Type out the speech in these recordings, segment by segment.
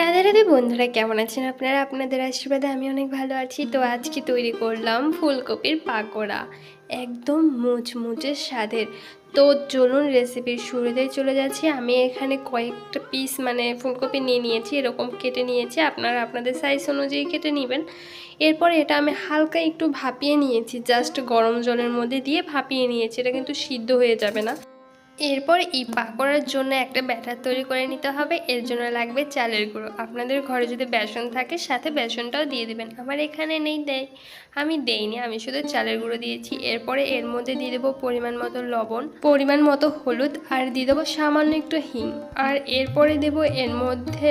রাধে রাধে বন্ধুরা, কেমন আছেন আপনারা? আপনাদের আশীর্বাদে আমি অনেক ভালো আছি। তো আজকে তৈরি করলাম ফুলকপির পাকোড়া, একদম মুচমুচে স্বাদের। তো চলুন রেসিপির শুরুতেই চলে যাচ্ছি। আমি এখানে কয়েকটা পিস মানে ফুলকপি নিয়ে নিয়েছি, এরকম কেটে নিয়েছি। আপনারা আপনাদের সাইজ অনুযায়ী কেটে নেবেন। এরপর এটা আমি হালকা একটু ভাপিয়ে নিয়েছি জাস্ট গরম জলের মধ্যে দিয়ে ভাপিয়ে নিয়েছি। এটা কিন্তু সিদ্ধ হয়ে যাবে না। এরপর এই পাকোড়ার জন্য একটা ব্যাটার তৈরি করে নিতে হবে। এর জন্য লাগবে চালের গুঁড়ো। আপনাদের ঘরে যদি বেসন থাকে, সাথে বেসনটাও দিয়ে দেবেন। আমার এখানে নেই দেয় আমি দেইনি, আমি শুধু চালের গুঁড়ো দিয়েছি। এরপরে এর মধ্যে দিয়ে দেবো পরিমাণ মতো লবণ, পরিমাণ মতো হলুদ, আর দিয়ে দেবো সামান্য একটু হিং। আর এরপরে দেবো এর মধ্যে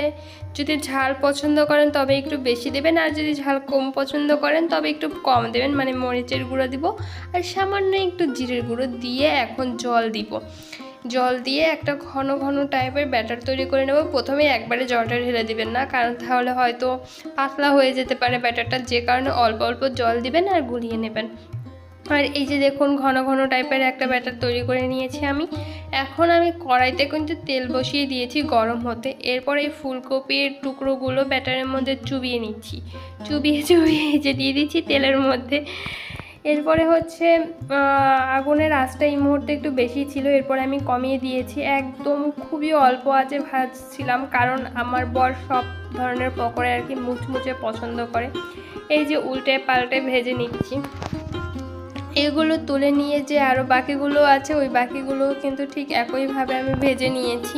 যদি ঝাল পছন্দ করেন, তবে একটু বেশি দেবেন। আর যদি ঝাল কম পছন্দ করেন, তবে একটু কম দেবেন। মানে মরিচের গুঁড়ো দিব। আর সামান্য একটু জিরের গুঁড়ো দিয়ে এখন জল দিব। জল দিয়ে একটা ঘন ঘন টাইপের ব্যাটার তৈরি করে নেব। প্রথমে একবারে জলটা ঢেলে দিবেন না, কারণ তাহলে হয়তো পাতলা হয়ে যেতে পারে ব্যাটারটা, যে কারণে অল্প অল্প জল দিবেন আর গুলিয়ে নেবেন। আর এই যে দেখুন, ঘন ঘন টাইপের একটা ব্যাটার তৈরি করে নিয়েছি আমি। এখন আমি কড়াইতে কিন্তু তেল বসিয়ে দিয়েছি গরম হতে। এরপর এই ফুলকপির টুকরোগুলো ব্যাটারের মধ্যে চুবিয়ে নিচ্ছি। চুবিয়ে চুবিয়ে যে দিয়ে দিচ্ছি তেলের মধ্যে। এরপরে হচ্ছে আগুনের আঁচটা এই মুহূর্তে একটু বেশি ছিল, এরপরে আমি কমিয়ে দিয়েছি। একদম খুবই অল্প আঁচে ভাজছিলাম, কারণ আমার বর সব ধরনের পকোড়া আর কি মুচমুচে পছন্দ করে। এই যে উল্টে পাল্টে ভেজে নিচ্ছি। এগুলো তুলে নিয়ে যে আরও বাকিগুলো আছে, ওই বাকিগুলো কিন্তু ঠিক একইভাবে আমি ভেজে নিয়েছি।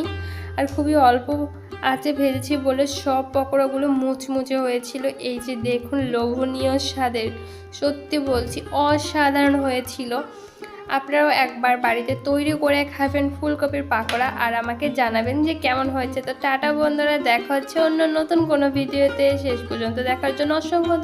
আর খুবই অল্প আঁচে ভেজেছি বলে সব পকোড়াগুলো মুচমুচে হয়েছিল, এই যে দেখুন লোভনীয় স্বাদের। সত্যি বলছি, অসাধারণ হয়েছিল। আপনারাও একবার বাড়িতে তৈরি করে খাবেন ফুলকপির পাকোড়া আর আমাকে জানাবেন যে কেমন হয়েছে। তো টাটা বন্ধুরা, দেখা হচ্ছে অন্য নতুন কোনো ভিডিওতে। শেষ পর্যন্ত দেখার জন্য অসংখ্য